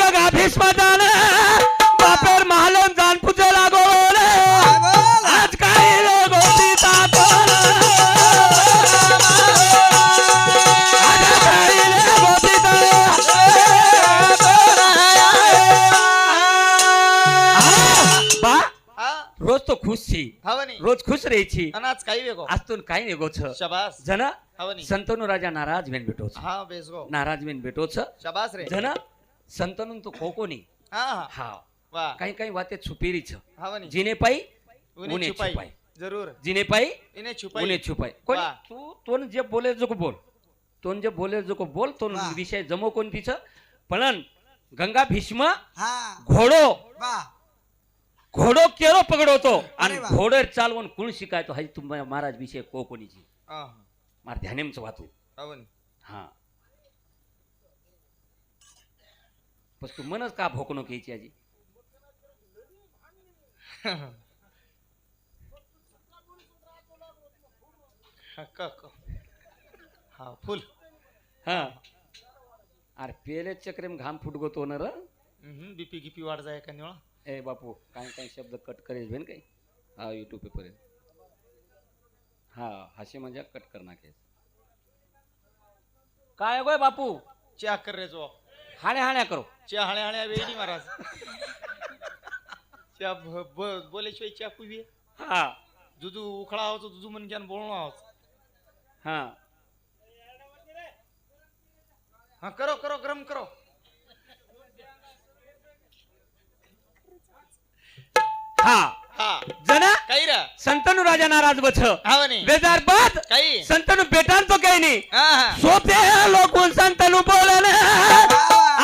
Gaga భీష్మదాన మా పేరు మహలం దాన్పుజలాగో રોજ તો ખુશ છી રોજ ખુશ રહી છી અને આજ કાઈ વેગો આજ તો કાઈ વેગો છ શાબાશ જના સંતોનો રાજા નારાજ બેન બેટો છે હા બેસગો નારાજ બેન બેટો છે શાબાશ રે જના संतनून तो कोकोनी. हा. हा हा वा. काही काही वाते छुपेरीच. जिने पाई उन्हें छुपाई. जरूर. जिने पाई इन्हें छुपाई. उन्हें छुपाई. कोण? वाह. तू तोन जे बोले जो को बोल. तोन जे बोले जो को बोल तोन वाह. विषय जमो कोण तिचं पण गंगा भीष्म घोडो. घोडो केरो पकडवतो आणि अरे वा. घोडे चालवून कुण शिकायतो? हाय तुम्ही महाराज विषय कोकणीची हा, मार ध्यानेमच वाहतो हा वनी. हा. पण तू मनच का भोकणूक घ्यायची आजी? हा फुल. हा. अरे पेले चक्रे घाम फुटगोतो ना र. बीपी गिपी वाढ जाय का निवळा? ए बापू काय काय शब्द कट करेल भेन काही हा युट्यूब पर्यंत हा हसे म्हणजे कट करणार काय काय गोय बापू? चॅक कर रे जो? हाण्या हाण्या करो. च्या हळ्या हळ्या वेडी महाराज. च्या ब- ब- बोल्याशिवाय च्या कुवी हा. जुजू उखळा आहोत जुजू मनक्यान बोलणं आहोत हा. हा करो करो गरम करो. हा. जना? काही रा संतनु राजा नाराज बछ बेजार काही. संतनु बेटान तो काही नाही. हा हा. सोते लोकून संतनु बोलले.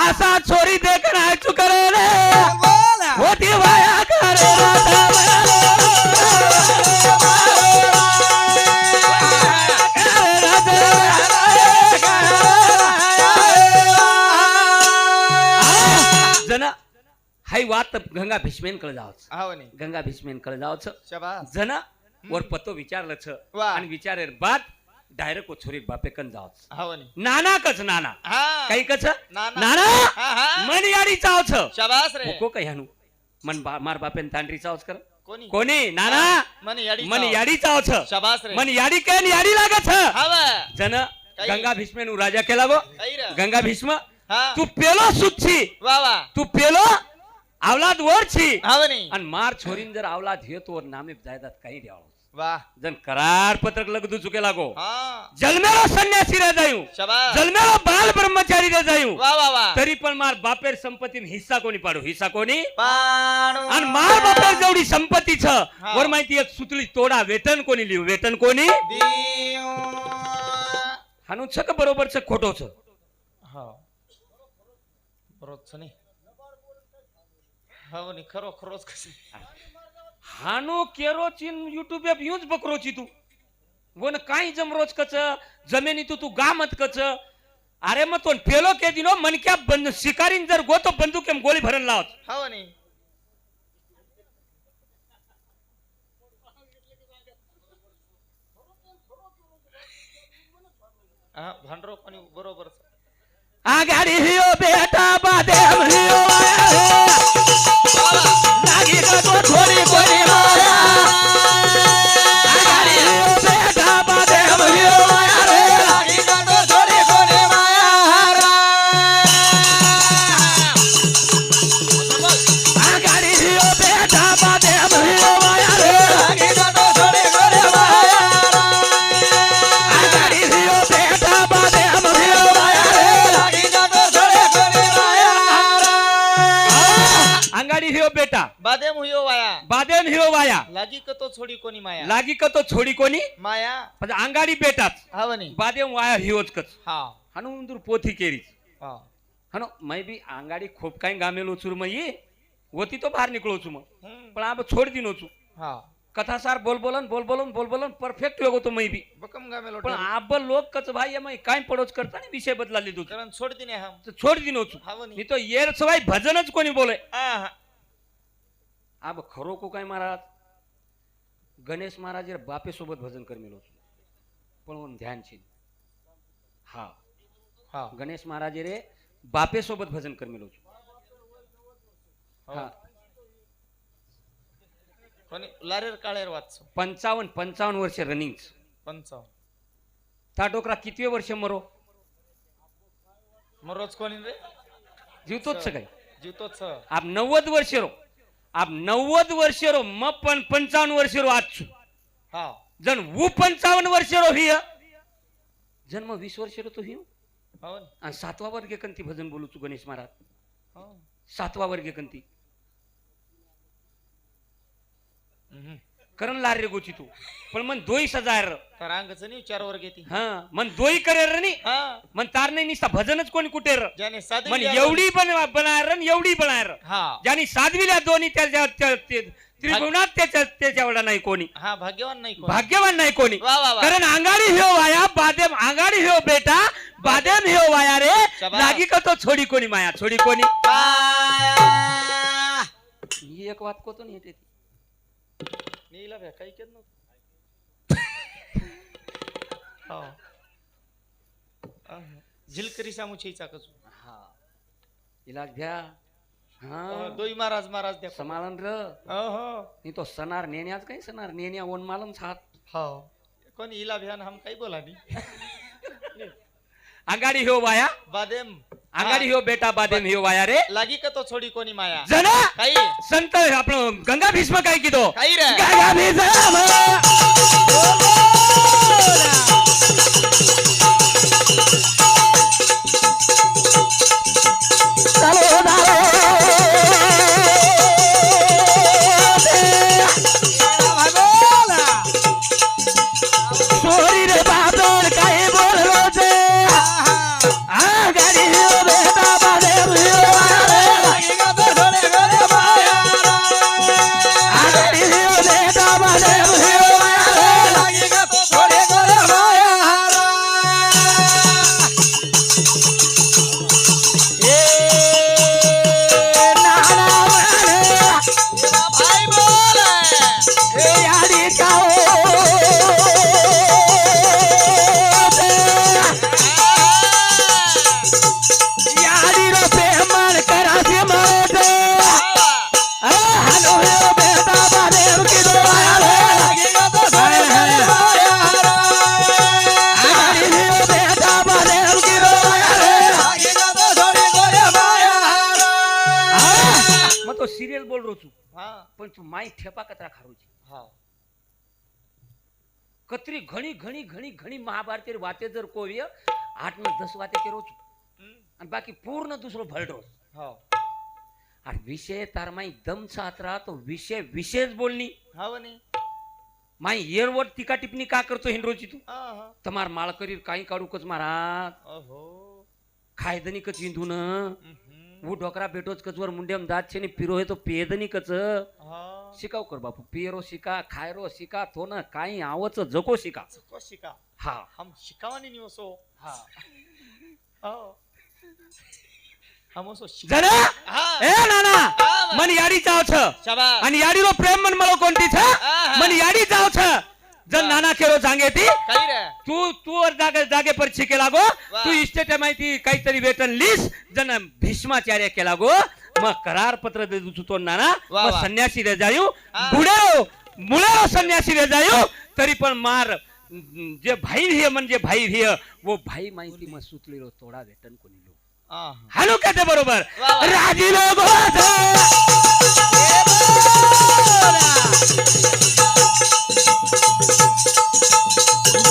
असा छोरी देखना चुकरे होती वाया करे जन हाय वात गंगा भीष्मेन कळ जावच. हवनी गंगा भीष्मेन कळ जावच. शाबास. जन वर पतो विचारलं छ. वा. आणि विचारेर बाद डायरेक्ट छोरी बापे कन जावच. हवनी नाना कच नाना. हा. काही कच? नाना. नाना? हा हा. मन याडी चावच. शाबास रे. मोको काय हानू मन बा- मार बापेन तांडरी चावच कर. कोणी? कोणी? नाना? मन याडी मन चाव. याडी चावच. शाबास रे. मन याडी आणि याडी लागत हवा जन काही. गंगा भीष्मेन राजा केला गो काही रा गंगा भीष्म हा. तू पेलो सुच्छी वा वा. तू पेलो आवलाद वर छी हवनी आणि मार छोरीन जर आवलाद हे तो नामे जायदात काही द्यावं वा जन करार पत्रक लगदू चुके लागो हा जन्मेलो संन्यासी रे जायू शाबास जन्मेलो बाल ब्रह्मचारी रे जायू वा वा वा तरी पण मार बापेर संपत्ती हिस्सा कोणी पाडू हिस्सा कोणी पाणू आणि मार बापेर जेवढी संपत्ती छ हा. वर माहिती एक सुतली तोडा वेतन कोणी लिहू वेतन कोणी देव हानू छ का बरोबर छ खोटो छ हा बरोबर नाही हो नी खरो खरोच कसे हानो केरोचिन युट्यूब यूज बकरोची तू. वन काही जमरोज कच जमिनी तू तू गा मत कच. अरे मग तो पेलो के दिनो मनक्या बंद शिकारीन जर गोतो बंदूक गोळी भरण लावत. हो नी. भांडरो कोणी बरोबर. हियो बेटा बादे हियो बेटा। बादे मुयो वाया। बादेन हियो वाया। लागी का तो छोडी कोणी माया? लागी का तो छोडी कोणी? माया? म्हणजे अंगाडी बेटाच। हो नी बादेन वाया हियोच कच। हा। हनुंदूर पोथी केरीच। हा। हनो मै बी अंगाडी खूप काही गामेलो चूर ये होती तो बाहेर निकलो छु मग. पण आब छोड दिनो छु हा। कथासार बोल बोलन बोल बोलन बोल बोलन परफेक्ट योग होतो मै बी। बकम गा मेलो पण आब लोक कच भाई मग काय पडोच करता आणि विषय बदला लिहितो कारण सोडती नाही हम। छोड दिनो छु हा। आब खरो को काय महाराज गणेश महाराज बापे सोबत भजन कर मिलो पण ध्यान छी हा हा गणेश महाराज रे बापे सोबत भजन कर मिलो छु पंचावन्न पंचावन्न वर्ष रनिंग पंचावन्न ता डोकरा कितवे वर्ष मरो मग रोज कोणी रे जीवतोच काही जीवतोच आप नव्वद वर्ष रो रो म पण पंचावन्न वर्ष रो आज हा जण वू पंचावन्न वर्ष रो हिय. जन्म वीस वर्ष रो तो हिव हो ना. आणि सातवा वर्ग कंती भजन बोलू तू गणेश महाराज. हो. करण लार रे गोची तू. पण मन दोई सजार. तर अंगचं नाही चार वर घेती हा मन दोई करे रे नी. हा. मन तार नाही निसता भजनच कोणी कुठे र ज्याने मन एवढी पण बनायर आणि एवढी बनायर हा. ज्यांनी साधविल्या दोन्ही त्याच्या त्या- ते- त्रिगुणात त्याच्या त्याच्यावडा नाही कोणी. हा भाग्यवान नाही कोण. भाग्यवान नाही कोणी. वा वा वा. कारण अंगाडी ह्यो वाया बादेम अंगाडी ह्यो बेटा बादेम ह्यो वाया रे. लागी का तो छोडी कोणी माया छोडी कोणी! ही एक वात कोतून येते ती. मी हिला भ्या काही केलं झिलकरी सामुची चाकच हा इलाज घ्या हा दोई महाराज महाराज द्या समालन र हो हो तो सणार नेण्याच काही सणार नेण्या ओन मालम छात हो कोण इला भ्या हम काही बोला नाही अंगाडी हो बाया बादेम अंगाडी ह्यो बेटा बादेम ह्यो वाया रे लागी का तो छोडी कोणी माया जना काही संत आपलं गंगा भीष्म काय की तो काही रे गंगा तू माई ठेपा कतरा खारूची. हा. कतरी घणी घणी घणी घणी महाभारती वाते जर कोव्य आठ न दस वाते के रोज आणि बाकी पूर्ण दुसरं भलडोस. हो. आणि विषय तार माई दम साथ राहा तो विषय विशेष बोलणी. हा वनी माई येरवर टीका टिप्पणी का करतो हिंडरोची तू? तमार माळ करीर काही काढूकच ओहो खायदनी कच इंधून हम्म. वो डोकरा बेटोच कच वर मुंड्याम दात छेनी पिरो हे तो पेदनी कच. शिकाव कर बापू पियरो शिका खायरो शिका तो ना काही आवच जको शिका. चको शिका. हा. हम शिकावानी नहीं ओसो हा. हो. हम जरा! हा. ए नाना! मन याडी जाव छ आणि याडीरो प्रेम मन मला कोणती वा. नाना केरो सांगे ती काही रे तू तू वर जागे जागे पर शिके लागो वा. तू इस्टेट माहिती काहीतरी वेतन लिस जन भीष्माचार्य केला गो मग करार पत्र दे तू नाना वा, मग वा. संन्यासी रे जायू हा. बुडे मुळे संन्यासी रे जायू तरी पण मार जे भाई हिय म्हणजे भाई हिय वो भाई माहिती मग सुतली रो तोडा वेतन कोणी लो हा हानू का ते बरोबर वा, वा. राजी लोग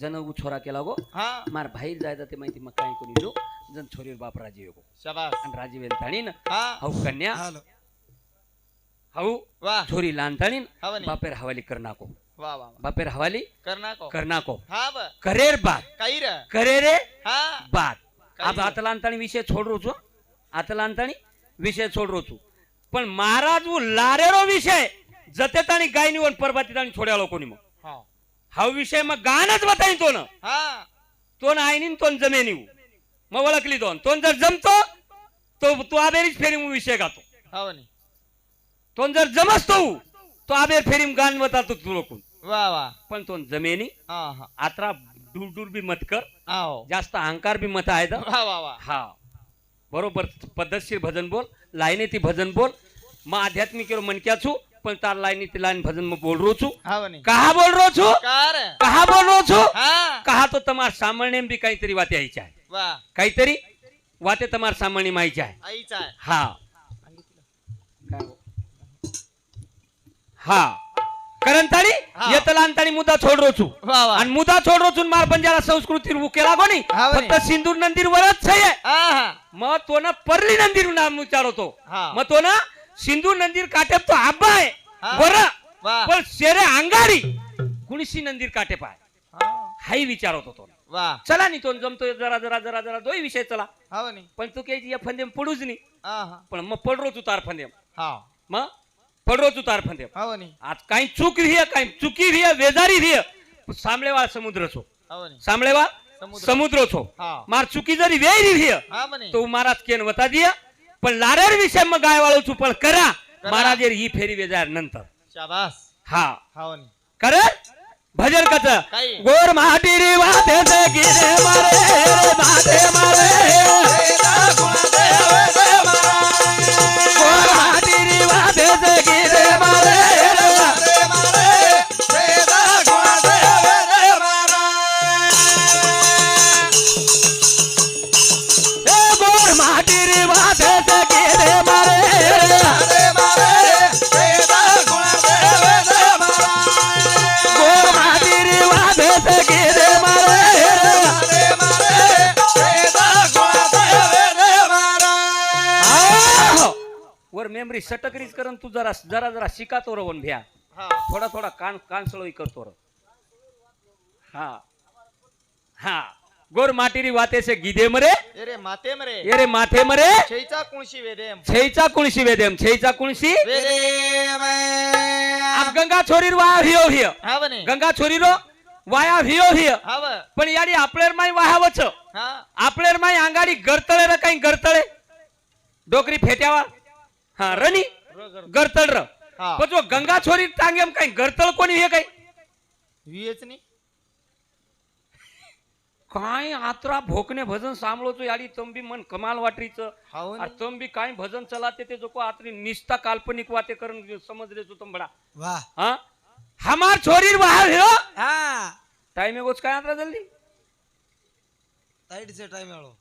जनऊ छोरा केला गो. मार बाहेर जाय ते माहिती मग काय कोणी जो. जन छोरी बाप राजीव राजी आणि राजीव न हाऊ कन्या. हाऊ वा. छोरी लहान ताणीन. बापेर हवाली करनाको बापेर हवाली करनाको करनाको करेर बात. करे रे बात. आप आतला अंताणी विषय छोड रोचू. आतला अंताणी विषय छोड रोचू. पण महाराज लारेरो विषय. जते आणि गायनी वन परबाती आणि छोड्या लोकोनी मग. हा विषय मग गाणंच बताई तो ना हा. तो ना आईनी तो न जमेनी मग ओळखली दोन. तो न जर जमतो तो तो आबेरीच फेरी मग विषय गातो. हो नी. तो न जर जमसतो तो आबेर फेरी गाण बतातो तू लोक वा वा. पण तो जमेनी हा हा. आत्रा दूर दूर बी मत कर. आओ जास्त अहंकार बी मत आहे वा वा वा. हा. बरोबर पद्धतशीर भजन बोल लाईने ती भजन बोल. मग आध्यात्मिक मनक्या पण तार लाईन ते भजन मी बोलो छु बोल रो? छु बोल रो छु तो तुम्हाला सामान्य बी काहीतरी वाते यायचे आहे. काहीतरी? वाते तुम्हाला सामान्य माहिती आहे. हा. हा. करण ताळी येत लहान मुद्दा छोड रोच. आणि मुद्दा छोड रोच मार पंजाला संस्कृती उके लागो फक्त सिंधूर नंदिर वरच आहे. मग तो ना परली नंदिर नाम विचारतो मग तो ना सिंदूर नंदीर काटेप तो आब्बा आहे. हा. बरं. पण शेरे अंगारी. कुणीशी नंदीर काटेप आहे हा. हाही विचारत होतो वा. चला नी तो जमतो जरा जरा जरा जरा. दोही विषय चला. नी. पण तू काही या फंदेम पडूच नाही हा हा. पण मग पडरो तू तार फंदेम. हा. मग? पडरो तू तार फंदेम नी. आज काही चूक रिय काही चुकी रिय वेजारी रिय सामळेवा समुद्र छो हो नी. सामळेवा समुद्र. समुद्र छो हा. मार चुकी जरी वेरी रिय हा म्हणे तो महाराज केन वता दिया. पण लारेर विषय मग गाय वाळू छू पण करा. महाराज ही फेरी वेजार नंतर. शाबास. हा. कर? भजन कच काही. गोर माटी रे वाते से गिरे मारे रे माते मारे मेमरी सटकरीच करन तू जरा जरा जरा शिकातो रवण भ्या. हा. थोडा थोडा कान कानसळोई करतो र हा. हा. गोर माटीरी वाते से गीधे मरे? अरे माते मरे. ये रे माथे मरे? छैचा कुणशी वेदेम. छेचा कुणशी वेदेम. छेचा कुणशी वेदेम. आप गंगा छोरी वाया भियो भिय. हा म्हणे गंगा छोरी रो वाया भियो भिय. हा पण याडी आपलेर माई वाहावच. हा. आपलेर माई अंगाडी गरतळे र काही गरतळे. डोकरी फेट्यावा हा रनी. गरतळ र. हा. पण जो गंगा छोरी टांगेम काही गरतळ कोणी हे काही वीएच नी काय आत्रा भोकने भजन सांभळोचो याडी तंबी मन कमाल वाटरीच. हाव नी. तंबी काय भजन चलाते ते जो को आत्री निस्ता काल्पनिक वाते करण समज रे तंबडा हा? हमार छोरीर बाहर हा टाइम गोच काय आत्रा जल्दी? से टाइम आलो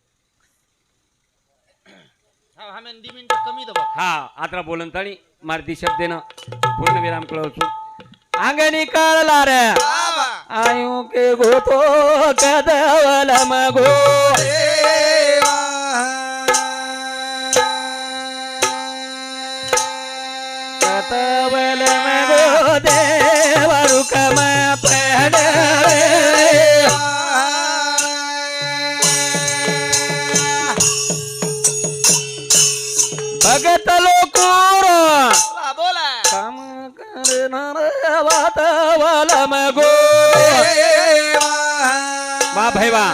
हमें दी मिनिट कमी दबा हा आता बोलन ताणी मारती शब्द ना पूर्ण विराम कळवतो अंगणी कळला रे. आयो के गोतो कदवल मगो. कदवल मगो देवरु कम लोकोर बोला बोला. काम करणार वातवल मगो वा भाई वा.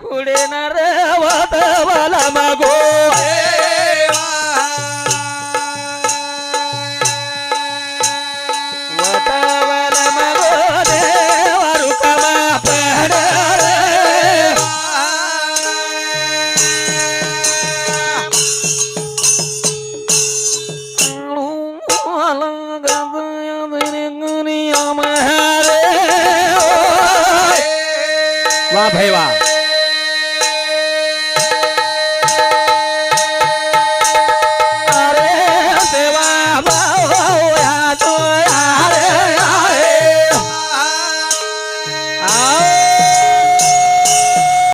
culé.